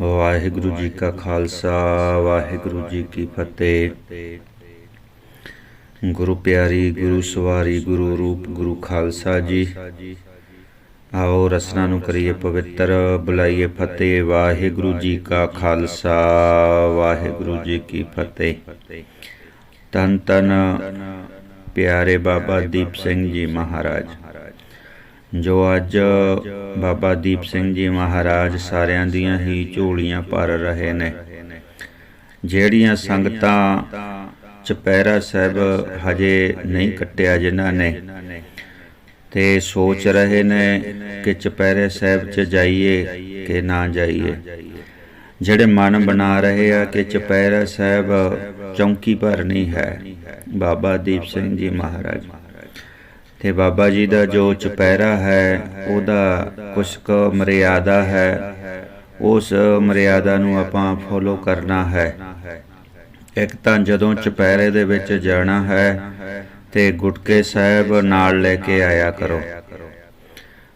ਵਾਹਿਗੁਰੂ ਜੀ ਕਾ ਖਾਲਸਾ, ਵਾਹਿਗੁਰੂ ਜੀ ਕੀ ਫਤਿਹ। ਗੁਰੂ ਪਿਆਰੀ, ਗੁਰੂ ਸਵਾਰੀ, ਗੁਰੂ ਰੂਪ, ਗੁਰੂ ਖਾਲਸਾ ਜੀ। ਆਓ ਰਸਨਾ ਨੂੰ ਕਰੀਏ ਪਵਿੱਤਰ, ਬੁਲਾਈਏ ਫਤਿਹ। ਵਾਹਿਗੁਰੂ ਜੀ ਕਾ ਖਾਲਸਾ, ਵਾਹਿਗੁਰੂ ਜੀ ਕੀ ਫਤਿਹ। ਤਨ ਤਨ ਪਿਆਰੇ ਬਾਬਾ ਦੀਪ ਸਿੰਘ ਜੀ ਮਹਾਰਾਜ। ਜੋ ਅੱਜ ਬਾਬਾ ਦੀਪ ਸਿੰਘ ਜੀ ਮਹਾਰਾਜ ਸਾਰਿਆਂ ਦੀਆਂ ਹੀ ਝੋਲੀਆਂ ਭਰ ਰਹੇ ਨੇ। ਜਿਹੜੀਆਂ ਸੰਗਤਾਂ ਚਪੈਰਾ ਸਾਹਿਬ ਹਜੇ ਨਹੀਂ ਕੱਟਿਆ ਜਿਨ੍ਹਾਂ ਨੇ, ਤੇ ਸੋਚ ਰਹੇ ਨੇ ਕਿ ਚਪੈਰੇ ਸਾਹਿਬ 'ਚ ਜਾਈਏ ਕਿ ਨਾ ਜਾਈਏ। ਜਿਹੜੇ ਮਨ ਬਣਾ ਰਹੇ ਆ ਕਿ ਚਪੈਰਾ ਸਾਹਿਬ ਚੌਂਕੀ ਭਰਨੀ ਹੈ, ਬਾਬਾ ਦੀਪ ਸਿੰਘ ਜੀ ਮਹਾਰਾਜ। ਤੇ ਬਾਬਾ ਜੀ ਦਾ ਜੋ ਚਪੈਰਾ ਹੈ, ਉਹਦਾ ਕੁਝ ਕੁ ਮਰਿਆਦਾ ਹੈ, ਉਸ ਮਰਿਆਦਾ ਨੂੰ ਆਪਾਂ ਫੋਲੋ ਕਰਨਾ ਹੈ। ਇੱਕ ਤਾਂ ਜਦੋਂ ਚਪੈਰੇ ਦੇ ਵਿੱਚ ਜਾਣਾ ਹੈ, ਤੇ ਗੁਟਕੇ ਸਾਹਿਬ ਨਾਲ ਲੈ ਕੇ ਆਇਆ ਕਰੋ।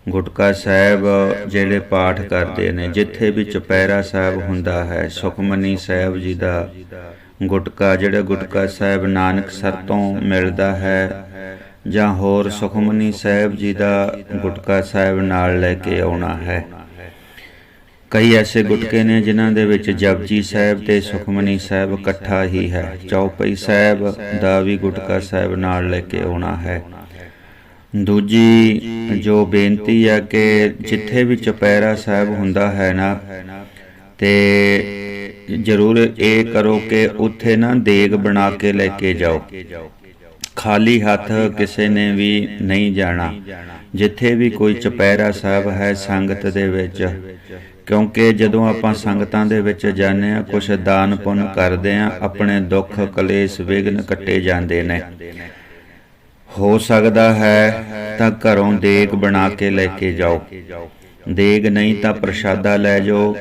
ਗੁਟਕਾ ਸਾਹਿਬ ਜਿਹੜੇ ਪਾਠ ਕਰਦੇ ਨੇ, ਜਿੱਥੇ ਵੀ ਚਪੈਰਾ ਸਾਹਿਬ ਹੁੰਦਾ ਹੈ, ਸੁਖਮਨੀ ਸਾਹਿਬ ਜੀ ਦਾ ਗੁਟਕਾ, ਜਿਹੜਾ ਗੁਟਕਾ ਸਾਹਿਬ ਨਾਨਕ ਸਰ ਤੋਂ ਮਿਲਦਾ ਹੈ ਜਾਂ ਹੋਰ ਸੁਖਮਨੀ ਸਾਹਿਬ ਜੀ ਦਾ ਗੁਟਕਾ ਸਾਹਿਬ ਨਾਲ ਲੈ ਕੇ ਆਉਣਾ ਹੈ। ਕਈ ਐਸੇ ਗੁਟਕੇ ਨੇ ਜਿਨ੍ਹਾਂ ਦੇ ਵਿੱਚ ਜਪਜੀ ਸਾਹਿਬ ਤੇ ਸੁਖਮਨੀ ਸਾਹਿਬ ਇਕੱਠਾ ਹੀ ਹੈ। ਚੌਪਈ ਸਾਹਿਬ ਦਾ ਵੀ ਗੁਟਕਾ ਸਾਹਿਬ ਨਾਲ ਲੈ ਕੇ ਆਉਣਾ ਹੈ। ਦੂਜੀ ਜੋ ਬੇਨਤੀ ਹੈ ਕਿ ਜਿੱਥੇ ਵੀ ਚਪੈਰਾ ਸਾਹਿਬ ਹੁੰਦਾ ਹੈ ਨਾ ਤੇ ਜ਼ਰੂਰ ਇਹ ਕਰੋ ਕਿ ਉੱਥੇ ਨਾ ਦੇਗ ਬਣਾ ਕੇ ਲੈ ਕੇ ਜਾਓ। ਖਾਲੀ ਹੱਥ ਕਿਸੇ ਨੇ ਵੀ ਨਹੀਂ ਜਾਣਾ। ਜਿੱਥੇ ਵੀ ਕੋਈ ਚਪੈਰਾ ਸਾਹਿਬ ਹੈ ਸੰਗਤ ਦੇ ਵਿੱਚ। ਕਿਉਂਕਿ ਜਦੋਂ ਆਪਾਂ ਸੰਗਤਾਂ ਦੇ ਵਿੱਚ ਜਾਂਦੇ ਆ ਕੁਝ ਦਾਨ ਪੁੰਨ ਕਰਦੇ ਆ ਆਪਣੇ ਦੁੱਖ ਕਲੇਸ਼ ਵਿਗਨ ਕੱਟੇ ਜਾਂਦੇ ਨੇ। ਹੋ ਸਕਦਾ ਹੈ ਤਾਂ ਘਰੋਂ ਦੇਗ ਬਣਾ ਕੇ ਲੈ ਕੇ ਜਾਓ। ਦੇਗ ਨਹੀਂ ਤਾਂ ਪ੍ਰਸ਼ਾਦਾ ਲੈ ਜਾਓ।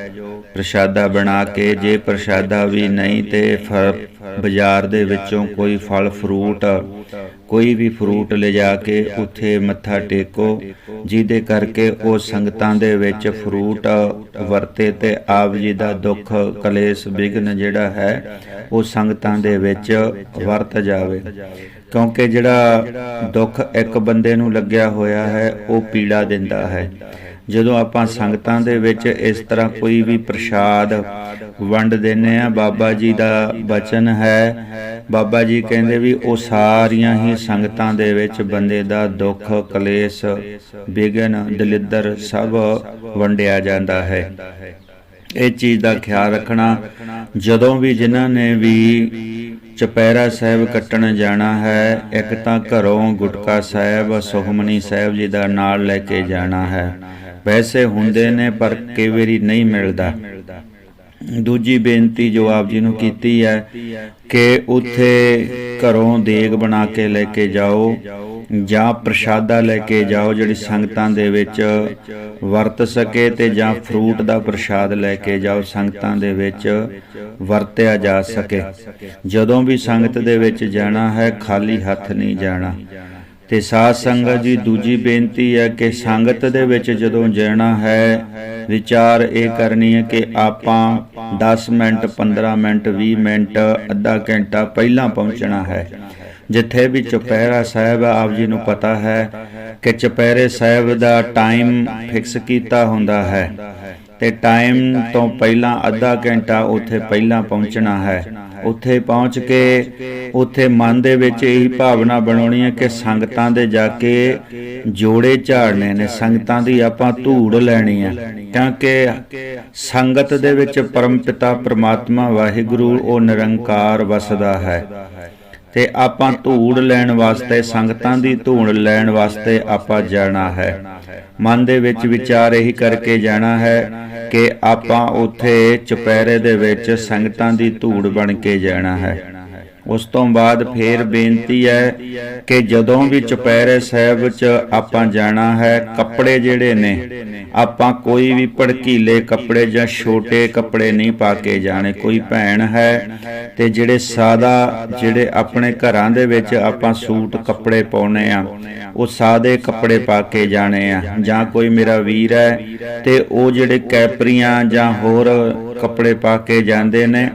ਪ੍ਰਸ਼ਾਦਾ ਬਣਾ ਕੇ ਜੇ ਪ੍ਰਸ਼ਾਦਾ ਵੀ ਨਹੀਂ ਤੇ ਬਾਜ਼ਾਰ ਦੇ ਵਿੱਚੋਂ ਕੋਈ ਫਲ ਫਰੂਟ ਕੋਈ ਵੀ ਫਰੂਟ ਲਿਜਾ ਕੇ ਉੱਥੇ ਮੱਥਾ ਟੇਕੋ, ਜਿਹਦੇ ਕਰਕੇ ਉਹ ਸੰਗਤਾਂ ਦੇ ਵਿੱਚ ਫਰੂਟ ਵਰਤੇ ਤੇ ਆਪ ਜੀ ਦਾ ਦੁੱਖ ਕਲੇਸ਼ ਵਿਗਨ ਜਿਹੜਾ ਹੈ, ਉਹ ਸੰਗਤਾਂ ਦੇ ਵਿੱਚ ਵਰਤ ਜਾਵੇ। ਕਿਉਂਕਿ ਜਿਹੜਾ ਦੁੱਖ ਇੱਕ ਬੰਦੇ ਨੂੰ ਲੱਗਿਆ ਹੋਇਆ ਹੈ, ਉਹ ਪੀੜਾ ਦਿੰਦਾ ਹੈ। ਜਦੋਂ ਆਪਾਂ ਸੰਗਤਾਂ ਦੇ ਵਿੱਚ ਇਸ ਤਰ੍ਹਾਂ ਕੋਈ ਵੀ ਪ੍ਰਸ਼ਾਦ ਵੰਡ ਦਿੰਨੇ ਆ ਬਾਬਾ ਜੀ ਦਾ ਬਚਨ ਹੈ। ਬਾਬਾ ਜੀ ਕਹਿੰਦੇ ਵੀ ਉਹ ਸਾਰੀਆਂ ਹੀ ਸੰਗਤਾਂ ਦੇ ਵਿੱਚ ਬੰਦੇ ਦਾ ਦੁੱਖ, ਕਲੇਸ਼ ਵਿਗਨ ਦਲਿੱਦਰ ਸਭ ਵੰਡਿਆ ਜਾਂਦਾ ਹੈ। ਇਹ ਚੀਜ਼ ਦਾ ਖਿਆਲ ਰੱਖਣਾ, ਜਦੋਂ ਵੀ ਜਿਨ੍ਹਾਂ ਨੇ ਵੀ ਚਪੈਰਾ ਸਾਹਿਬ ਕੱਟਣ ਜਾਣਾ ਹੈ, ਇੱਕ ਤਾਂ ਘਰੋਂ ਗੁਟਕਾ ਸਾਹਿਬ, ਸੁਖਮਨੀ ਸਾਹਿਬ ਜੀ ਦਾ ਨਾਲ ਲੈ ਕੇ ਜਾਣਾ ਹੈ। ਵੈਸੇ ਹੁੰਦੇ ਨੇ ਪਰ ਕਈ ਵਾਰੀ ਨਹੀਂ ਮਿਲਦਾ। ਦੂਜੀ ਬੇਨਤੀ ਜੋ ਆਪ ਜੀ ਨੂੰ ਕੀਤੀ ਹੈ ਕਿ ਉੱਥੇ ਘਰੋਂ ਦੇਗ ਬਣਾ ਕੇ ਲੈ ਕੇ ਜਾਓ ਜਾਂ ਪ੍ਰਸ਼ਾਦਾ ਲੈ ਕੇ ਜਾਓ ਜਿਹੜੀ ਸੰਗਤਾਂ ਦੇ ਵਿੱਚ ਵਰਤ ਸਕੇ ਤੇ ਜਾਂ ਫਰੂਟ ਦਾ ਪ੍ਰਸ਼ਾਦ ਲੈ ਕੇ ਜਾਓ, ਸੰਗਤਾਂ ਦੇ ਵਿੱਚ ਵਰਤਿਆ ਜਾ ਸਕੇ। ਜਦੋਂ ਵੀ ਸੰਗਤ ਦੇ ਵਿੱਚ ਜਾਣਾ ਹੈ, ਖਾਲੀ ਹੱਥ ਨਹੀਂ ਜਾਣਾ। ਤੇ ਸਾਧ ਸੰਗਤ ਜੀ, ਦੂਜੀ ਬੇਨਤੀ ਹੈ ਕਿ ਸੰਗਤ ਦੇ ਵਿੱਚ ਜਦੋਂ ਜਾਣਾ ਹੈ, ਵਿਚਾਰ ਇਹ ਕਰਨੀ ਹੈ ਕਿ ਆਪਾਂ 10 ਮਿੰਟ 15 ਮਿੰਟ 20 ਮਿੰਟ, ਅੱਧਾ ਘੰਟਾ ਪਹਿਲਾਂ ਪਹੁੰਚਣਾ ਹੈ। ਜਿੱਥੇ ਵੀ ਚੁਪਹਿਰਾ ਸਾਹਿਬ ਆਪ ਜੀ ਨੂੰ ਪਤਾ ਹੈ ਕਿ ਚੁਪਹਿਰੇ ਸਾਹਿਬ ਦਾ ਟਾਈਮ ਫਿਕਸ ਕੀਤਾ ਹੁੰਦਾ ਹੈ ਤੇ ਟਾਈਮ ਤੋਂ ਪਹਿਲਾਂ ਅੱਧਾ ਘੰਟਾ ਉੱਥੇ ਪਹਿਲਾਂ ਪਹੁੰਚਣਾ ਹੈ। ਉੱਥੇ ਪਹੁੰਚ ਕੇ ਉੱਥੇ ਮਨ ਦੇ ਵਿੱਚ ਇਹੀ ਭਾਵਨਾ ਬਣਾਉਣੀ ਹੈ ਕਿ ਸੰਗਤਾਂ ਦੇ ਜਾ ਕੇ ਜੋੜੇ ਝਾੜਨੇ ਨੇ। ਸੰਗਤਾਂ ਦੀ ਆਪਾਂ ਧੂੜ ਲੈਣੀ ਹੈ। ਕਿਉਂਕਿ ਸੰਗਤ ਦੇ ਵਿੱਚ ਪਰਮ ਪਿਤਾ ਪ੍ਰਮਾਤਮਾ ਵਾਹਿਗੁਰੂ ਉਹ ਨਿਰੰਕਾਰ ਵਸਦਾ ਹੈ। ਤੇ ਆਪਾਂ ਧੂੜ ਲੈਣ ਵਾਸਤੇ ਸੰਗਤਾਂ ਦੀ ਧੂੜ ਲੈਣ ਵਾਸਤੇ ਆਪਾਂ ਜਾਣਾ ਹੈ। ਮਨ ਦੇ ਵਿੱਚ ਵਿਚਾਰ ਇਹੀ ਕਰਕੇ ਜਾਣਾ ਹੈ ਕਿ ਆਪਾਂ ਉੱਥੇ ਚੁਪਹਿਰੇ ਦੇ ਵਿੱਚ ਸੰਗਤਾਂ ਦੀ ਧੂੜ ਬਣ ਕੇ ਜਾਣਾ ਹੈ। ਉਸ ਤੋਂ ਬਾਅਦ ਫੇਰ ਬੇਨਤੀ ਹੈ ਕਿ ਜਦੋਂ ਵੀ ਚੁਪਹਿਰੇ ਸਾਹਿਬ 'ਚ ਆਪਾਂ ਜਾਣਾ ਹੈ ਕੱਪੜੇ ਜਿਹੜੇ ਨੇ ਆਪਾਂ ਕੋਈ ਵੀ ਭੜਕੀਲੇ ਕੱਪੜੇ ਜਾਂ ਛੋਟੇ ਕੱਪੜੇ ਨਹੀਂ ਪਾ ਕੇ ਜਾਣੇ ਕੋਈ ਭੈਣ ਹੈ ਤੇ ਜਿਹੜੇ ਸਾਦਾ ਜਿਹੜੇ ਆਪਣੇ ਘਰਾਂ ਦੇ ਵਿੱਚ ਆਪਾਂ ਸੂਟ ਕੱਪੜੇ ਪਾਉਨੇ ਆ ਉਹ ਸਾਦੇ ਕੱਪੜੇ ਪਾ ਕੇ ਜਾਣੇ ਆ ਜਾਂ ਕੋਈ ਮੇਰਾ ਵੀਰ ਹੈ ਤੇ ਉਹ ਜਿਹੜੇ ਕੈਪਰੀਆਂ ਜਾਂ ਹੋਰ ਕੱਪੜੇ ਪਾ ਕੇ ਜਾਂਦੇ ਨੇ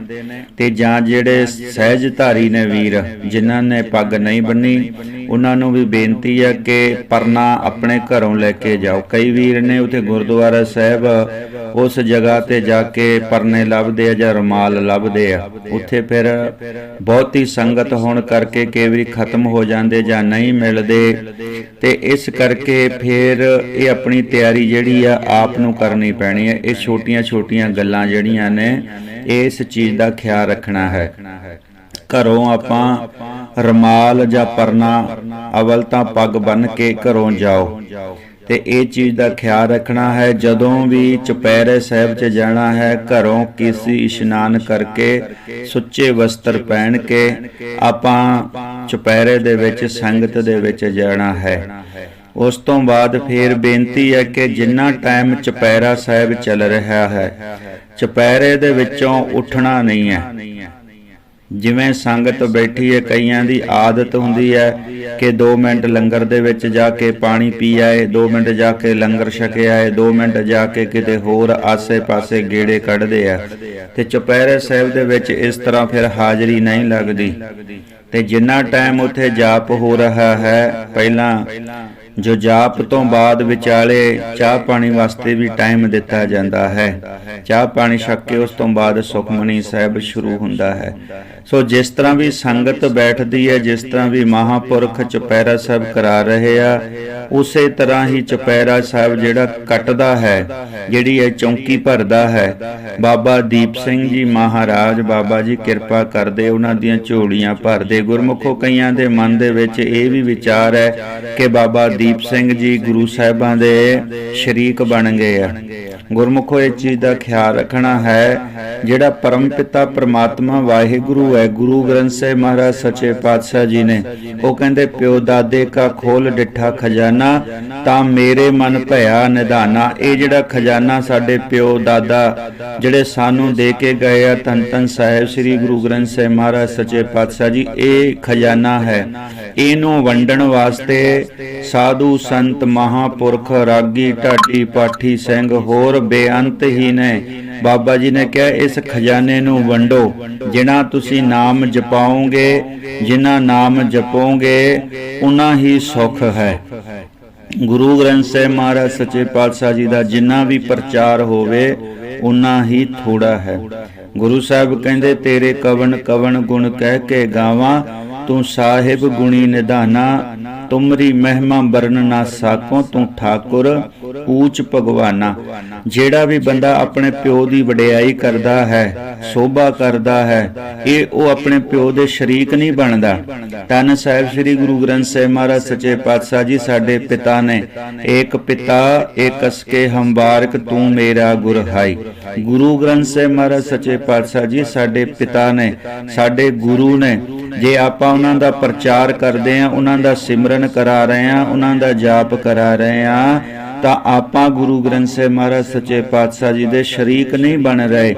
ਤੇ ਜਾਂ ਜਿਹੜੇ ਸਹਿਜਧਾਰੀ ਨੇ ਵੀਰ, ਜਿਨ੍ਹਾਂ ਨੇ ਪੱਗ ਨਹੀਂ ਬੰਨੀ, ਉਹਨਾਂ ਨੂੰ ਵੀ ਬੇਨਤੀ ਹੈ ਕਿ ਪਰਨਾ ਆਪਣੇ ਘਰੋਂ ਲੈ ਕੇ ਜਾਓ। ਕਈ ਵੀਰ ਨੇ ਉਥੇ ਗੁਰਦੁਆਰਾ ਸਾਹਿਬ ਉਸ ਜਗ੍ਹਾ ਤੇ ਜਾ ਕੇ ਪਰਨੇ ਲੱਭਦੇ ਆ ਜਾਂ ਰੁਮਾਲ ਲੱਭਦੇ ਆ। ਉੱਥੇ ਫਿਰ ਬਹੁਤੀ ਸੰਗਤ ਹੋਣ ਕਰਕੇ ਕਈ ਵਾਰੀ ਖਤਮ ਹੋ ਜਾਂਦੇ ਜਾਂ ਨਹੀਂ ਮਿਲਦੇ। ਤੇ ਇਸ ਕਰਕੇ ਫਿਰ ਇਹ ਆਪਣੀ ਤਿਆਰੀ ਜਿਹੜੀ ਆ ਆਪ ਨੂੰ ਕਰਨੀ ਪੈਣੀ ਹੈ ਇਹ ਛੋਟੀਆਂ-ਛੋਟੀਆਂ ਗੱਲਾਂ ਜਿਹੜੀਆਂ ਨੇ, ਇਸ ਚੀਜ਼ ਦਾ ਖਿਆਲ ਰੱਖਣਾ ਹੈ। ਘਰੋਂ ਆਪਾਂ ਰਮਾਲ ਜਾਂ ਪਰਨਾ ਅਵਲ ਤਾਂ ਪੱਗ ਬੰਨ ਕੇ ਘਰੋਂ ਜਾਓ। ਤੇ ਇਹ ਚੀਜ਼ ਦਾ ਖਿਆਲ ਰੱਖਣਾ ਹੈ, ਜਦੋਂ ਵੀ ਚੁਪਹਿਰੇ ਸਾਹਿਬ 'ਚ ਜਾਣਾ ਹੈ, ਘਰੋਂ ਕਿਸੇ ਇਸ਼ਨਾਨ ਕਰਕੇ ਸੁੱਚੇ ਵਸਤਰ ਪਹਿਨ ਕੇ ਆਪਾਂ ਚੁਪਹਿਰੇ ਦੇ ਵਿੱਚ, ਸੰਗਤ ਦੇ ਵਿੱਚ ਜਾਣਾ ਹੈ। ਉਸ ਤੋਂ ਬਾਅਦ ਫਿਰ ਬੇਨਤੀ ਹੈ ਕਿ ਜਿੰਨਾ ਟਾਈਮ ਚੁਪਹਿਰਾ ਸਾਹਿਬ ਚੱਲ ਰਿਹਾ ਹੈ, ਚੁਪਹਿਰੇ ਦੇ ਵਿੱਚੋਂ ਉੱਠਣਾ ਨਹੀਂ ਹੈ। ਜਿਵੇਂ ਸੰਗਤ ਬੈਠੀ ਹੈ ਕਈਆਂ ਦੀ ਆਦਤ ਹੁੰਦੀ ਹੈ ਕਿ 2 ਮਿੰਟ ਲੰਗਰ ਦੇ ਵਿੱਚ ਜਾ ਕੇ ਪਾਣੀ ਪੀ ਆਏ 2 ਮਿੰਟ ਜਾ ਕੇ ਲੰਗਰ ਛਕੇ ਆਏ 2 ਮਿੰਟ ਜਾ ਕੇ ਕਿਤੇ ਹੋਰ ਆਸੇ-ਪਾਸੇ ਗੇੜੇ ਕੱਢਦੇ ਆ। ਤੇ ਚੁਪਹਿਰੇ ਸਾਹਿਬ ਦੇ ਵਿੱਚ ਇਸ ਤਰ੍ਹਾਂ ਫਿਰ ਹਾਜ਼ਰੀ ਨਹੀਂ ਲੱਗਦੀ। ਤੇ ਜਿੰਨਾ ਟਾਈਮ ਉੱਥੇ ਜਾਪ ਹੋ ਰਿਹਾ ਹੈ, ਪਹਿਲਾਂ ਜੋ ਜਾਪ ਤੋਂ ਬਾਅਦ ਵਿਚਾਲੇ ਚਾਹ ਪਾਣੀ ਵਾਸਤੇ ਵੀ ਟਾਈਮ ਦਿੱਤਾ ਜਾਂਦਾ ਹੈ। ਚਾਹ ਪਾਣੀ ਛਕ ਕੇ ਉਸ ਤੋਂ ਬਾਅਦ ਸੁਖਮਨੀ ਸਾਹਿਬ ਸ਼ੁਰੂ ਹੁੰਦਾ ਹੈ। ਸੋ ਜਿਸ ਤਰ੍ਹਾਂ ਵੀ ਸੰਗਤ ਬੈਠਦੀ ਹੈ, ਜਿਸ ਤਰ੍ਹਾਂ ਵੀ ਮਹਾਪੁਰਖ ਚੁਪਹਿਰਾ ਸਾਹਿਬ ਕਰਾ ਰਹੇ ਆ, ਉਸੇ ਤਰ੍ਹਾਂ ਹੀ ਚੁਪਹਿਰਾ ਸਾਹਿਬ ਜਿਹੜਾ ਕੱਟਦਾ ਹੈ, ਜਿਹੜੀ ਇਹ ਚੌਂਕੀ ਭਰਦਾ ਹੈ, ਬਾਬਾ ਦੀਪ ਸਿੰਘ ਜੀ ਮਹਾਰਾਜ, ਬਾਬਾ ਜੀ ਕਿਰਪਾ ਕਰਦੇ ਉਹਨਾਂ ਦੀਆਂ ਝੋਲੀਆਂ ਭਰਦੇ। ਗੁਰਮੁਖੋ ਕਈਆਂ ਦੇ ਮਨ ਦੇ ਵਿੱਚ ਇਹ ਵੀ ਵਿਚਾਰ ਹੈ ਕਿ ਬਾਬਾ ਦੀਪ ਦੀਪ ਸਿੰਘ ਜੀ ਗੁਰੂ ਸਾਹਿਬਾਂ ਦੇ ਸ਼ਰੀਕ ਬਣ ਗਏ ਆ। ਗੁਰਮੁਖੋ ਇਹ ਚੀਜ਼ ਦਾ ਖਿਆਲ ਰੱਖਣਾ ਹੈ, ਜਿਹੜਾ ਪਰਮ ਪਿਤਾ ਪ੍ਰਮਾਤਮਾ ਵਾਹਿਗੁਰੂ ਹੈ, ਗੁਰੂ ਗ੍ਰੰਥ ਸਾਹਿਬ ਮਹਾਰਾਜ ਸੱਚੇ ਪਾਤਸ਼ਾਹ ਜੀ ਨੇ। ਉਹ ਕਹਿੰਦੇ, ਪਿਓ ਦਾਦੇ ਕਾ ਖੋਲ ਡਿੱਠਾ ਖਜ਼ਾਨਾ, ਤਾਂ ਮੇਰੇ ਮਨ ਭਇਆ ਨਿਧਾਨਾ। ਇਹ ਜਿਹੜਾ ਖਜ਼ਾਨਾ ਸਾਡੇ ਪਿਓ ਦਾਦਾ, ਜਿਹੜੇ ਸਾਨੂੰ ਦੇ ਕੇ ਗਏ ਆ ਧੰਨ ਧੰਨ ਸਾਹਿਬ ਸ੍ਰੀ ਗੁਰੂ ਗ੍ਰੰਥ ਸਾਹਿਬ ਮਹਾਰਾਜ ਸੱਚੇ ਪਾਤਸ਼ਾਹ ਜੀ, ਇਹ ਖਜ਼ਾਨਾ ਹੈ। ਇਹਨੂੰ ਵੰਡਣ ਵਾਸਤੇ ਸਾਧੂ ਸੰਤ ਮਹਾਪੁਰਖ ਰਾਗੀ ਢਾਡੀ ਪਾਠੀ ਸਿੰਘ ਹੋਰ ਬੇਅੰਤ ਹੀ। ਨੇ ਬਾਬਾ ਜੀ ਨੇ ਕਿਹਾ, ਇਸ ਖਜ਼ਾਨੇ ਨੂੰ ਵੰਡੋ, ਜਿਨ੍ਹਾਂ ਤੁਸੀਂ ਨਾਮ ਜਪਾਓਗੇ, ਜਿਨ੍ਹਾਂ ਨਾਮ ਜਪੋਗੇ ਉਨਾ ਹੀ ਸੁਖ ਹੈ। ਗੁਰੂ ਗ੍ਰੰਥ ਸਾਹਿਬ ਮਹਾਰਾਜ ਸੱਚੇ ਪਾਤਸ਼ਾਹ ਜੀ ਦਾ ਜਿੰਨਾ ਵੀ ਪ੍ਰਚਾਰ ਹੋਵੇ ਉਨਾ ਹੀ ਥੋੜਾ ਹੈ। ਗੁਰੂ ਸਾਹਿਬ ਕਹਿੰਦੇ, ਤੇਰੇ ਕਵਨ ਕਵਨ ਗੁਣ ਕਹਿ ਕੇ ਗਾਵਾਂ, ਤੂੰ ਸਾਹਿਬ ਗੁਣੀ ਨਿਧਾਨਾ, ਤੁਮਰੀ ਮਹਿਮਾ ਵਰਨ ਨਾ ਸਾਕੋ ਤੂੰ ਠਾਕੁਰ ਊਚ ਭਗਵਾਨਾ ਜਿਹੜਾ ਵੀ ਬੰਦਾ ਆਪਣੇ ਪਿਓ ਦੀ ਵਡਿਆਈ ਕਰਦਾ ਹੈ ਸੋਭਾ ਕਰਦਾ ਹੈ ਇਹ ਉਹ ਆਪਣੇ ਪਿਓ ਦੇ ਸ਼ਰੀਕ ਨਹੀਂ ਬਣਦਾ। ਤਨ ਸਾਹਿਬ ਸ੍ਰੀ ਗੁਰੂ ਗ੍ਰੰਥ ਸਾਹਿਬ ਮਹਾਰਾਜ ਸੱਚੇ ਪਾਤਸ਼ਾਹ ਜੀ ਸਾਡੇ ਪਿਤਾ ਨੇ ਏਕ ਪਿਤਾ ਏਕਸ ਕੇ ਹੰਬਾਰਕ ਤੂੰ ਮੇਰਾ ਗੁਰ ਹਾਈ। ਗੁਰੂ ਗ੍ਰੰਥ ਸਾਹਿਬ ਮਹਾਰਾਜ ਸੱਚੇ ਪਾਤਸ਼ਾਹ ਜੀ ਸਾਡੇ ਪਿਤਾ ਨੇ ਸਾਡੇ ਗੁਰੂ ਨੇ ਜੇ ਆਪਾਂ ਉਹਨਾਂ ਦਾ ਪ੍ਰਚਾਰ ਕਰਦੇ ਆ ਉਹਨਾਂ ਦਾ ਸਿਮਰਨ ਕਰਾ ਰਹੇ ਆ ਉਹਨਾਂ ਦਾ ਜਾਪ ਕਰਾ ਰਹੇ ਆ ਤਾਂ ਆਪਾਂ ਗੁਰੂ ਗ੍ਰੰਥ ਸਾਹਿਬ ਮਹਾਰਾਜ ਸੱਚੇ ਪਾਤਸ਼ਾਹ ਜੀ ਦੇ ਸ਼ਰੀਕ ਨਹੀਂ ਬਣ ਰਹੇ।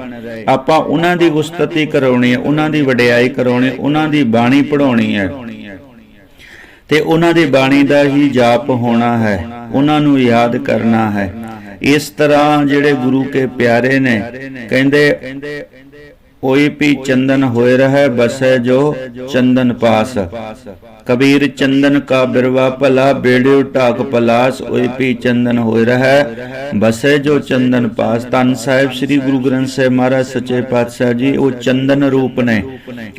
ਆਪਾਂ ਉਹਨਾਂ ਦੀ ਉਸਤਤੀ ਕਰਾਉਣੀ ਹੈ, ਉਹਨਾਂ ਦੀ ਵਡਿਆਈ ਕਰਾਉਣੀ ਉਹਨਾਂ ਦੀ ਬਾਣੀ ਪੜਾਉਣੀ ਹੈ। ਤੇ ਉਹਨਾਂ ਦੀ ਬਾਣੀ ਦਾ ਹੀ ਜਾਪ ਹੋਣਾ ਹੈ, ਉਹਨਾਂ ਨੂੰ ਯਾਦ ਕਰਨਾ ਹੈ। ਇਸ ਤਰ੍ਹਾਂ ਜਿਹੜੇ ਗੁਰੂ ਕੇ ਪਿਆਰੇ ਨੇ, ਕਹਿੰਦੇ ਹੋਈ ਪੀ ਚੰਦਨ ਹੋਏ ਰਹਿ, ਬਸੈ ਜੋ ਚੰਦਨ ਪਾਸ। ਕਬੀਰ ਚੰਦਨ ਕਾ ਬਿਰਵਾ ਭਲਾ, ਬੇੜਿਓ ਢਾਕ ਪਲਾਸ, ਹੋਈ ਪੀ ਚੰਦਨ ਹੋਏ ਰਹਿ, ਬਸੈ ਜੋ ਚੰਦਨ ਪਾਸ। ਤਨ ਸਾਹਿਬ ਸ੍ਰੀ ਗੁਰੂ ਗ੍ਰੰਥ ਸਾਹਿਬ ਮਹਾਰਾਜ ਸੱਚੇ ਪਾਤਸ਼ਾਹ ਜੀ, ਉਹ ਚੰਦਨ ਰੂਪ ਨੇ।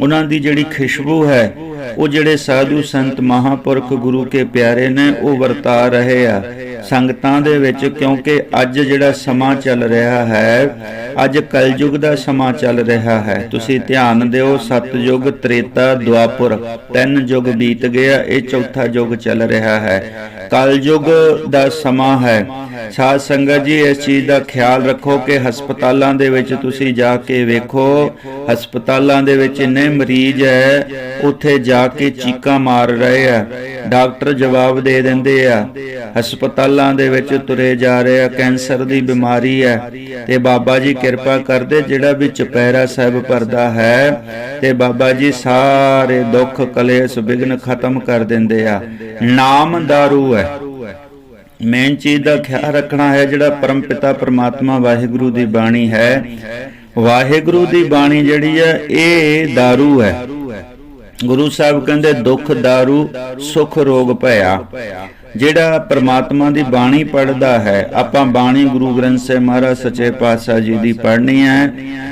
ਉਹਨਾਂ ਦੀ ਜਿਹੜੀ ਖੁਸ਼ਬੂ ਹੈ, ਉਹ ਜਿਹੜੇ ਸਾਧੂ ਸੰਤ ਮਹਾਪੁਰਖ ਗੁਰੂ ਕੇ ਪਿਆਰੇ ਨੇ, ਉਹ ਵਰਤਾ ਰਹੇ ਆ। ਸੰਗਤਾਂ ਦੇ ਵਿੱਚ ਕਿਉਂਕਿ ਅੱਜ ਜਿਹੜਾ ਸਮਾਂ ਚੱਲ ਰਿਹਾ ਹੈ ਅੱਜ ਕਲਯੁਗ ਦਾ ਸਮਾਂ ਚੱਲ ਰਿਹਾ ਹੈ। ਤੁਸੀਂ ਧਿਆਨ ਦਿਓ ਸਤਯੁਗ ਤ੍ਰੇਤਾ ਦੁਆਪੁਰ ਤਿੰਨ ਯੁਗ ਬੀਤ ਗਿਆ ਇਹ ਚੌਥਾ ਯੁਗ ਚੱਲ ਰਿਹਾ ਹੈ। ਕਲਯੁਗ ਦਾ ਸਮਾਂ ਹੈ। ਸਾਧ ਸੰਗਤ ਜੀ ਇਸ ਚੀਜ਼ ਦਾ ਖਿਆਲ ਰੱਖੋ ਕਿ ਹਸਪਤਾਲਾਂ ਦੇ ਵਿੱਚ ਤੁਸੀਂ ਜਾ ਕੇ ਵੇਖੋ। ਹਸਪਤਾਲਾਂ ਦੇ ਵਿੱਚ ਇੰਨੇ ਮਰੀਜ਼ ਹੈ ਉੱਥੇ ਜਾ ਕੇ ਚੀਕਾਂ ਮਾਰ ਰਹੇ ਆ ਡਾਕਟਰ ਜਵਾਬ ਦੇ ਦਿੰਦੇ ਆ ਹਸਪਤਾਲਾਂ ਦੇ ਵਿੱਚ ਤੁਰੇ ਜਾ ਰਹੇ ਆ ਕੈਂਸਰ ਦੀ ਬਿਮਾਰੀ ਹੈ। ਤੇ ਬਾਬਾ ਜੀ ਕਿਰਪਾ ਕਰਦੇ ਜਿਹੜਾ ਵੀ ਚਪੈਰਾ ਸਾਹਿਬ ਪਰਦਾ ਹੈ ਤੇ ਬਾਬਾ ਜੀ ਸਾਰੇ ਦੁੱਖ ਕਲੇਸ਼ ਵਿਗਨ ਖਤਮ ਕਰ ਦਿੰਦੇ ਆ। ਨਾਮ ਦਾਰੂ ਹੈ। ਮੇਨ ਚੀਜ਼ ਦਾ ਖਿਆਲ ਰੱਖਣਾ ਹੈ ਜਿਹੜਾ ਪਰਮ ਪਿਤਾ ਪਰਮਾਤਮਾ ਵਾਹਿਗੁਰੂ ਦੀ ਬਾਣੀ ਹੈ। ਵਾਹਿਗੁਰੂ ਦੀ ਬਾਣੀ ਜਿਹੜੀ ਹੈ ਇਹ ਦਾਰੂ ਹੈ। ਗੁਰੂ ਸਾਹਿਬ ਕਹਿੰਦੇ, ਦੁੱਖ दारू ਸੁਖ ਰੋਗ ਭਇਆ। ਜਿਹੜਾ ਪ੍ਰਮਾਤਮਾ ਦੀ ਬਾਣੀ ਪੜਦਾ ਹੈ, ਆਪਾਂ ਬਾਣੀ ਗੁਰੂ ਗ੍ਰੰਥ ਸਾਹਿਬ ਮਹਾਰਾਜ ਸੱਚੇ ਪਾਤਸ਼ਾਹ ਜੀ ਦੀ ਪੜ੍ਹਨੀ ਹੈ।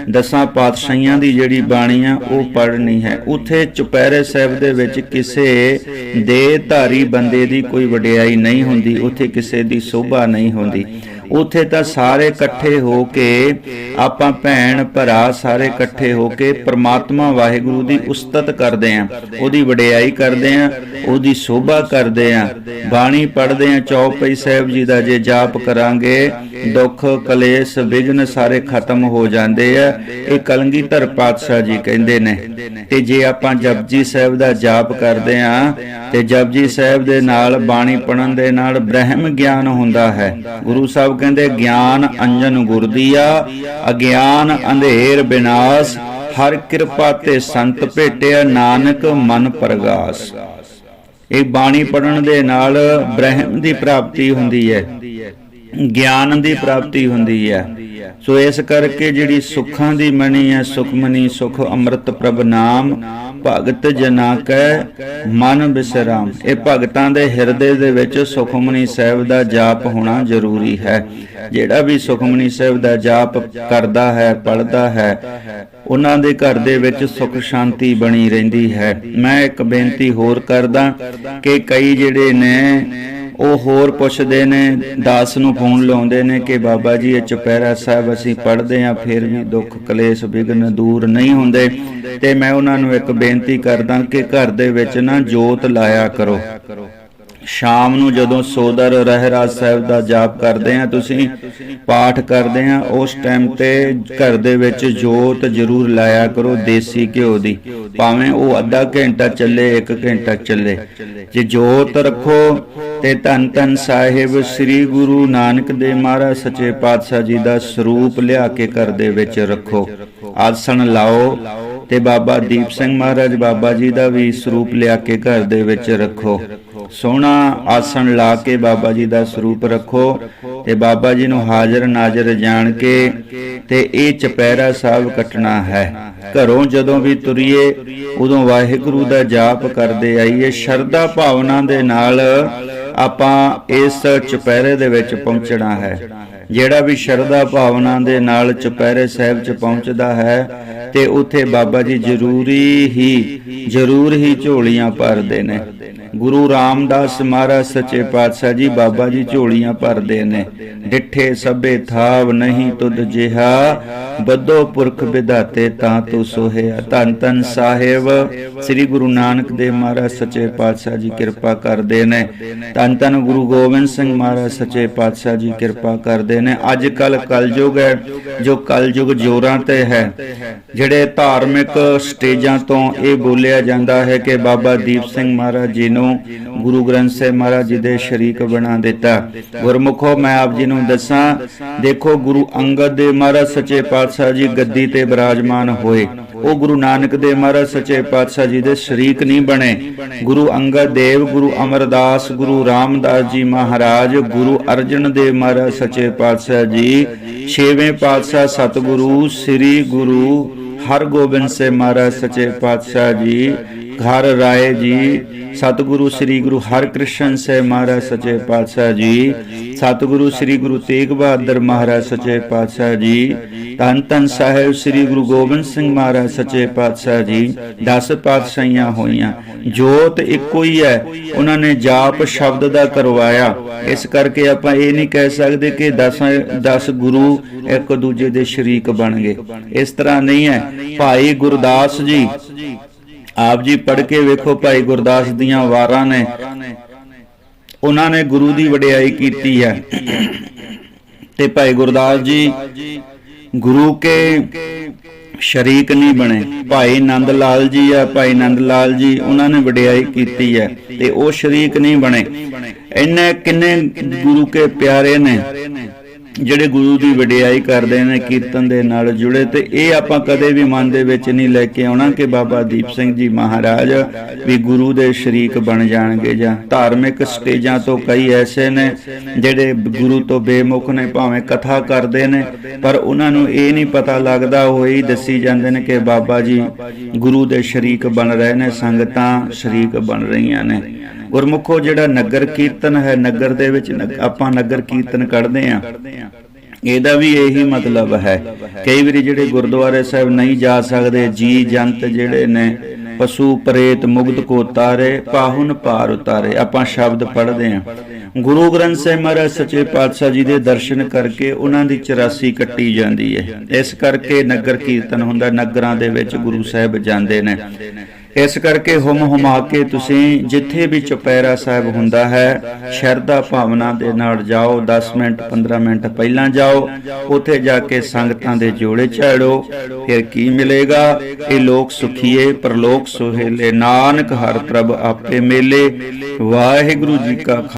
ਦਸਾਂ ਪਾਤਸ਼ਾਹੀਆਂ ਦੀ ਜਿਹੜੀ ਬਾਣੀ ਆ, ਉਹ ਪੜ੍ਹਨੀ ਹੈ। ਉਥੇ ਚੁਪਹਿਰੇ ਸਾਹਿਬ ਦੇ ਵਿੱਚ ਕਿਸੇ ਦੇ ਧਾਰੀ ਬੰਦੇ ਦੀ ਕੋਈ ਵਡਿਆਈ ਨਹੀਂ ਹੁੰਦੀ, ਉਥੇ ਕਿਸੇ ਦੀ ਸ਼ੋਭਾ ਨਹੀਂ ਹੁੰਦੀ। ਉਥੇ ਤਾਂ ਸਾਰੇ ਇਕੱਠੇ ਹੋ ਕੇ ਆਪਾਂ ਭੈਣ ਭਰਾ ਸਾਰੇ ਇਕੱਠੇ ਹੋ ਕੇ ਪ੍ਰਮਾਤਮਾ ਵਾਹਿਗੁਰੂ ਦੀ ਉਸਤਤ ਕਰਦੇ ਆਂ, ਉਹਦੀ ਵਡਿਆਈ ਕਰਦੇ ਆਂ, ਉਹਦੀ ਸ਼ੋਭਾ ਕਰਦੇ ਆਂ, ਬਾਣੀ ਪੜ੍ਹਦੇ ਆਂ, ਚੌਪਈ ਸਾਹਿਬ ਜੀ ਦਾ ਜੇ ਜਾਪ ਕਰਾਂਗੇ ਦੁੱਖ, ਕਲੇਸ਼, ਵਿਘਨ ਸਾਰੇ ਖਤਮ ਹੋ ਜਾਂਦੇ ਆ। ਇਹ ਕਲੰਗੀਧਰ ਪਾਤਸ਼ਾਹ ਜੀ ਕਹਿੰਦੇ ਨੇ ਤੇ ਜੇ ਆਪਾਂ ਜਪਜੀ ਸਾਹਿਬ ਦਾ ਜਾਪ ਕਰਦੇ ਆਂ ਤੇ ਜਪਜੀ ਸਾਹਿਬ ਦੇ ਨਾਲ ਬਾਣੀ ਪੜਨ ਦੇ ਨਾਲ ਬ੍ਰਹਮ ਗਿਆਨ ਹੁੰਦਾ ਹੈ। ਗੁਰੂ ਸਾਹਿਬ ਕਹਿੰਦੇ, ਗਿਆਨ ਅੰਜਨ ਗੁਰਦੀਆ ਅਗਿਆਨ ਅੰਧੇਰ ਬਿਨਾਸ਼, ਹਰ ਕਿਰਪਾ ਤੇ ਸੰਤ ਭੇਟਿਆ ਨਾਨਕ ਮਨ ਪ੍ਰਗਾਸ। ਇਹ ਬਾਣੀ ਪੜਨ ਦੇ ਨਾਲ ਬ੍ਰਹਮ ਦੀ ਪ੍ਰਾਪਤੀ ਹੁੰਦੀ ਹੈ। ਗਿਆਨ ਦੀ ਪ੍ਰਾਪਤੀ ਹੁੰਦੀ ਹੈ। ਸੋ ਇਸ ਕਰਕੇ ਜਿਹੜੀ ਸੁੱਖਾਂ ਦੀ ਮਣੀ ਹੈ ਸੁਖਮਨੀ ਸੁਖ ਅੰਮ੍ਰਿਤ ਪ੍ਰਭ ਨਾਮ ਭਗਤ ਜਨਾ ਕੈ ਮਨ ਬਿਸਰਾਮ। ਇਹ ਭਗਤਾਂ ਦੇ ਹਿਰਦੇ ਦੇ ਵਿੱਚ ਸੁਖਮਨੀ ਸਾਹਿਬ ਦਾ ਜਾਪ ਹੋਣਾ ਜ਼ਰੂਰੀ ਹੈ। ਜਿਹੜਾ ਵੀ ਸੁਖਮਨੀ ਸਾਹਿਬ ਦਾ ਜਾਪ ਕਰਦਾ ਹੈ ਪੜਦਾ ਹੈ ਉਹਨਾਂ ਦੇ ਘਰ ਦੇ ਵਿੱਚ ਸੁਖ ਸ਼ਾਂਤੀ ਬਣੀ ਰਹਿੰਦੀ ਹੈ। ਮੈਂ ਇੱਕ ਬੇਨਤੀ ਹੋਰ ਕਰਦਾ ਕਿ ਕਈ ਜਿਹੜੇ ਨੇ ਉਹ ਹੋਰ ਪੁੱਛਦੇ ਨੇ, ਦਾਸ ਨੂੰ ਫੋਨ ਲਾਉਂਦੇ ਨੇ ਕਿ ਬਾਬਾ ਜੀ, ਇਹ ਚੁਪਹਿਰਾ ਸਾਹਿਬ ਅਸੀਂ ਪੜ੍ਹਦੇ ਆਂ ਫਿਰ ਵੀ ਦੁੱਖ ਕਲੇਸ਼ ਵਿਗਨ ਦੂਰ ਨਹੀਂ ਹੁੰਦੇ। ਤੇ ਮੈਂ ਉਹਨਾਂ ਨੂੰ ਇੱਕ ਬੇਨਤੀ ਕਰਦਾ ਕਿ ਘਰ ਦੇ ਵਿੱਚ ਨਾ ਜੋਤ ਲਾਇਆ ਕਰੋ। ਸ਼ਾਮ ਨੂੰ ਜਦੋਂ ਸੋਦਰ ਰਹਿਰਾਜ ਸਾਹਿਬ ਦਾ ਜਾਪ ਕਰਦੇ ਆ ਤੁਸੀਂ ਪਾਠ ਕਰਦੇ ਆ ਉਸ ਟਾਈਮ ਤੇ ਘਰ ਦੇ ਵਿੱਚ ਜੋਤ ਜ਼ਰੂਰ ਲਾਇਆ ਕਰੋ, ਦੇਸੀ ਘਿਓ ਦੀ। ਭਾਵੇਂ ਉਹ ਅੱਧਾ ਘੰਟਾ ਚੱਲੇ 1 ਘੰਟਾ ਚੱਲੇ। ਜੇ ਜੋਤ ਰੱਖੋ ਤੇ ਧੰਨ ਧੰਨ ਸਾਹਿਬ, ਸ੍ਰੀ ਗੁਰੂ ਨਾਨਕ ਦੇਵ ਮਹਾਰਾਜ ਸੱਚੇ ਪਾਤਸ਼ਾਹ ਜੀ ਦਾ ਸਰੂਪ ਲਿਆ ਕੇ ਘਰ ਦੇ ਵਿੱਚ ਰੱਖੋ। ਆਸਣ ਲਾਓ ਤੇ ਬਾਬਾ ਦੀਪ ਸਿੰਘ ਮਹਾਰਾਜ ਬਾਬਾ ਜੀ ਦਾ ਵੀ ਸਰੂਪ ਲਿਆ ਕੇ ਘਰ ਦੇ ਵਿੱਚ ਰੱਖੋ। ਸੋਹਣਾ ਆਸਣ ਲਾ ਕੇ ਬਾਬਾ ਜੀ ਦਾ ਸਰੂਪ ਰੱਖੋ ਤੇ ਬਾਬਾ ਜੀ ਨੂੰ ਹਾਜ਼ਰ ਨਾਜ਼ਰ ਜਾਣ ਕੇ ਤੇ ਇਹ ਚਪੈਰਾ ਸਾਹਿਬ ਕੱਟਣਾ ਹੈ। ਘਰੋਂ ਜਦੋਂ ਵੀ ਤੁਰੀਏ, ਉਦੋਂ ਵਾਹਿਗੁਰੂ ਦਾ ਜਾਪ ਕਰਦੇ ਆਈਏ। ਸ਼ਰਧਾ ਭਾਵਨਾ ਦੇ ਨਾਲ ਆਪਾਂ ਇਸ ਚੁਪਹਿਰੇ ਦੇ ਵਿੱਚ ਪਹੁੰਚਣਾ ਹੈ। ਜਿਹੜਾ ਵੀ ਸ਼ਰਧਾ ਭਾਵਨਾ ਦੇ ਨਾਲ ਚੁਪਹਿਰੇ ਸਾਹਿਬ 'ਚ ਪਹੁੰਚਦਾ ਹੈ ਤੇ ਉੱਥੇ ਬਾਬਾ ਜੀ ਜ਼ਰੂਰੀ ਹੀ, ਜ਼ਰੂਰ ਹੀ ਝੋਲੀਆਂ ਭਰਦੇ ਨੇ। ਗੁਰੂ ਰਾਮਦਾਸ ਮਹਾਰਾਜ ਸੱਚੇ ਪਾਤਸ਼ਾਹ ਜੀ ਬਾਬਾ ਜੀ ਝੋਲੀਆਂ ਭਰਦੇ ਨੇ। ਡਿੱਠੇ ਸਭੇ ਥਾਵ ਨਹੀਂ ਤੁਧ ਜਿਹਾ ਬੱਦੋ ਪੁਰਖ ਵਿਧਾਤੇ ਤਾਂ ਤੂੰ ਸੋਹਿਆ ਧੰਨ ਧੰਨ ਸਾਹਿਬ, ਸ੍ਰੀ ਗੁਰੂ ਨਾਨਕ ਦੇਵ ਮਹਾਰਾਜ ਸੱਚੇ ਪਾਤਸ਼ਾਹ ਜੀ ਕਿਰਪਾ ਕਰਦੇ ਨੇ। ਧੰਨ ਧੰਨ ਗੁਰੂ ਗੋਬਿੰਦ ਸਿੰਘ ਮਹਾਰਾਜ ਸੱਚੇ ਪਾਤਸ਼ਾਹ ਜੀ ਕਿਰਪਾ ਕਰਦੇ ਨੇ। ਅੱਜ ਕੱਲ ਕਲਯੁਗ ਹੈ, ਜੋ ਕਲਯੁਗ ਜੋਰਾਂ ਤੇ ਹੈ। ਜਿਹੜੇ ਧਾਰਮਿਕ ਸਟੇਜਾਂ ਤੋਂ ਇਹ ਬੋਲਿਆ ਜਾਂਦਾ ਹੈ ਕਿ ਬਾਬਾ ਦੀਪ ਸਿੰਘ ਮਹਾਰਾਜ ਜੀ ਨੂੰ ਗੁਰੂ ਗ੍ਰੰਥ ਸਾਹਿਬ ਮਹਾਰਾਜ ਜੀ ਦੇ ਸ਼ਰੀਕ ਬਣਾ ਦਿੱਤਾ। ਗੁਰਮੁਖੋ, ਮੈਂ ਆਪ ਜੀ ਨੂੰ ਦੱਸਾਂ, ਦੇਖੋ ਗੁਰੂ ਅੰਗਦ ਦੇਵ ਮਹਾਰਾਜ ਸੱਚੇ ਪਾਤਸ਼ਾਹ ਜੀ ਗੱਦੀ ਤੇ ਬਿਰਾਜਮਾਨ ਹੋਏ। ਉਹ ਗੁਰੂ ਨਾਨਕ ਦੇਵ ਮਹਾਰਾਜ ਸੱਚੇ ਪਾਤਸ਼ਾਹ ਜੀ ਦੇ ਸ਼ਰੀਕ ਨਹੀਂ ਬਣੇ। ਗੁਰੂ ਅੰਗਦ ਦੇਵ, ਗੁਰੂ ਅਮਰਦਾਸ, ਗੁਰੂ ਰਾਮਦਾਸ ਜੀ ਮਹਾਰਾਜ, ਗੁਰੂ ਅਰਜਨ ਦੇਵ ਮਹਾਰਾਜ ਸੱਚੇ ਪਾਤਸ਼ਾਹ ਜੀ, ਛੇਵੇਂ ਪਾਤਸ਼ਾਹ ਸਤਿਗੁਰੂ, ਸ੍ਰੀ ਗੁਰੂ ਹਰਗੋਬਿੰਦ ਸਾਹਿਬ ਮਹਾਰਾਜ ਸੱਚੇ ਪਾਤਸ਼ਾਹ ਜੀ ਹਰ ਰਾਏ ਜੀ, ਸਤਿਗੁਰੂ ਸ੍ਰੀ ਗੁਰੂ ਹਰਕ੍ਰਿਸ਼ਨ ਸਾਹਿਬ ਮਹਾਰਾਜ ਸੱਚੇ ਪਾਤਸ਼ਾਹ ਜੀ, ਸਤਿਗੁਰੂ ਸ੍ਰੀ ਗੁਰੂ ਤੇਗ ਬਹਾਦਰ ਮਹਾਰਾਜ ਸੱਚੇ ਪਾਤਸ਼ਾਹ ਜੀ, ਧੰਨ ਧੰਨ ਸਾਹਿਬ ਸ੍ਰੀ ਗੁਰੂ ਗੋਬਿੰਦ ਸਿੰਘ ਮਹਾਰਾਜ ਸੱਚੇ ਪਾਤਸ਼ਾਹ ਜੀ 10 ਪਾਤਸ਼ਾਹੀਆਂ ਹੋਈਆਂ। ਜੋਤ ਇੱਕੋ ਹੀ ਹੈ, ਉਹਨਾਂ ਨੇ ਜਾਪ ਸ਼ਬਦ ਦਾ ਕਰਵਾਇਆ। ਇਸ ਕਰਕੇ ਆਪਾਂ ਇਹ ਨਹੀਂ ਕਹਿ ਸਕਦੇ ਕਿ 10 10 ਗੁਰੂ ਇੱਕ ਦੂਜੇ ਦੇ ਸ਼ਰੀਕ ਬਣ ਗਏ। ਇਸ ਤਰ੍ਹਾਂ ਨਹੀਂ ਹੈ। ਭਾਈ ਗੁਰਦਾਸ ਜੀ ਆਪ ਜੀ ਪੜ੍ਹ ਕੇ ਵੇਖੋ ਭਾਈ ਗੁਰਦਾਸ ਦੀਆਂ ਵਾਰਾਂ ਨੇ। ਉਹਨਾਂ ਨੇ ਗੁਰੂ ਦੀ ਵਡਿਆਈ ਕੀਤੀ ਹੈ। ਤੇ ਭਾਈ ਗੁਰਦਾਸ ਜੀ, ਗੁਰੂ ਕੇ ਸ਼ਰੀਕ ਨਹੀਂ ਬਣੇ। ਭਾਈ ਨੰਦ ਲਾਲ ਜੀ ਆ, ਭਾਈ ਨੰਦ ਲਾਲ ਜੀ, ਉਹਨਾਂ ਨੇ ਵਡਿਆਈ ਕੀਤੀ ਹੈ ਤੇ ਉਹ ਸ਼ਰੀਕ ਨਹੀਂ ਬਣੇ। ਇੰਨੇ ਕਿੰਨੇ ਗੁਰੂ ਕੇ ਪਿਆਰੇ ਨੇ। ਜਿਹੜੇ ਗੁਰੂ ਦੀ ਵਡਿਆਈ ਕਰਦੇ ਨੇ, ਕੀਰਤਨ ਦੇ ਨਾਲ ਜੁੜੇ ਤੇ ਇਹ ਆਪਾਂ ਕਦੇ ਵੀ ਮਨ ਦੇ ਵਿੱਚ ਨਹੀਂ ਲੈ ਕੇ ਆਉਣਾ ਕਿ ਬਾਬਾ ਦੀਪ ਸਿੰਘ ਜੀ ਮਹਾਰਾਜ ਵੀ ਗੁਰੂ ਦੇ ਸ਼ਰੀਕ ਬਣ ਜਾਣਗੇ ਜਾਂ ਧਾਰਮਿਕ ਸਟੇਜਾਂ ਤੋਂ ਕਈ ਐਸੇ ਨੇ ਜਿਹੜੇ ਗੁਰੂ ਤੋਂ ਬੇਮੁਖ ਨੇ, ਭਾਵੇਂ ਕਥਾ ਕਰਦੇ ਨੇ, ਪਰ ਉਹਨਾਂ ਨੂੰ ਇਹ ਨਹੀਂ ਪਤਾ ਲੱਗਦਾ, ਉਹ ਹੀ ਦੱਸੀ ਜਾਂਦੇ ਨੇ ਕਿ ਬਾਬਾ ਜੀ ਗੁਰੂ ਦੇ ਸ਼ਰੀਕ ਬਣ ਰਹੇ ਨੇ, ਸੰਗਤਾਂ ਸ਼ਰੀਕ ਬਣ ਰਹੀਆਂ ਨੇ। ਗੁਰਮੁਖੋ ਜਿਹੜਾ ਨਗਰ ਕੀਰਤਨ ਹੈ, ਨਗਰ ਦੇ ਵਿੱਚ ਆਪਾਂ ਨਗਰ ਕੀਰਤਨ ਕੱਢਦੇ ਆ ਇਹਦਾ ਵੀ ਇਹੀ ਮਤਲਬ ਹੈ। ਕਈ ਵਾਰੀ ਜਿਹੜੇ ਗੁਰਦੁਆਰੇ ਸਾਹਿਬ ਨਹੀਂ ਜਾ ਸਕਦੇ, ਜੀ ਜੰਤ ਜਿਹੜੇ ਨੇ, ਪਸ਼ੂ ਪ੍ਰੇਤ ਮੁਗਧ ਕੋ ਉਤਾਰੇ ਪਾਹੁਨ ਪਾਰ ਉਤਾਰੇ, ਆਪਾਂ ਸ਼ਬਦ ਪੜ੍ਹਦੇ ਆ ਗੁਰੂ ਗ੍ਰੰਥ ਸਾਹਿਬ ਮਹਾਰਾਜ ਸੱਚੇ ਪਾਤਸ਼ਾਹ ਜੀ ਦੇ ਦਰਸ਼ਨ ਕਰਕੇ ਉਹਨਾਂ ਦੀ 84 ਕੱਟੀ ਜਾਂਦੀ ਹੈ। ਇਸ ਕਰਕੇ ਨਗਰ ਕੀਰਤਨ ਹੁੰਦਾ, ਨਗਰਾਂ ਦੇ ਵਿੱਚ ਗੁਰੂ ਸਾਹਿਬ ਜਾਂਦੇ ਨੇ। ਇਸ ਕਰਕੇ ਹੁਮ ਹੁਮਾ ਕੇ ਤੁਸੀਂ ਜਿੱਥੇ ਵੀ ਚੁਪਹਿਰਾ ਸਾਹਿਬ ਹੁੰਦਾ ਹੈ, ਸ਼ਰਧਾ ਭਾਵਨਾ ਦੇ ਨਾਲ ਜਾਓ 10 ਮਿੰਟ 15 ਮਿੰਟ ਪਹਿਲਾਂ ਜਾਓ, ਉੱਥੇ ਜਾ ਕੇ ਸੰਗਤਾਂ ਦੇ ਜੋੜੇ ਝਾੜੋ, ਫਿਰ ਕੀ ਮਿਲੇਗਾ? ਇਹ ਲੋਕ ਸੁਖੀਏ, ਪਰਲੋਕ ਸੁਹੇਲੇ, ਨਾਨਕ ਹਰ ਪ੍ਰਭ ਆਪੇ ਮੇਲੇ, ਵਾਹਿਗੁਰੂ ਜੀ ਕਾ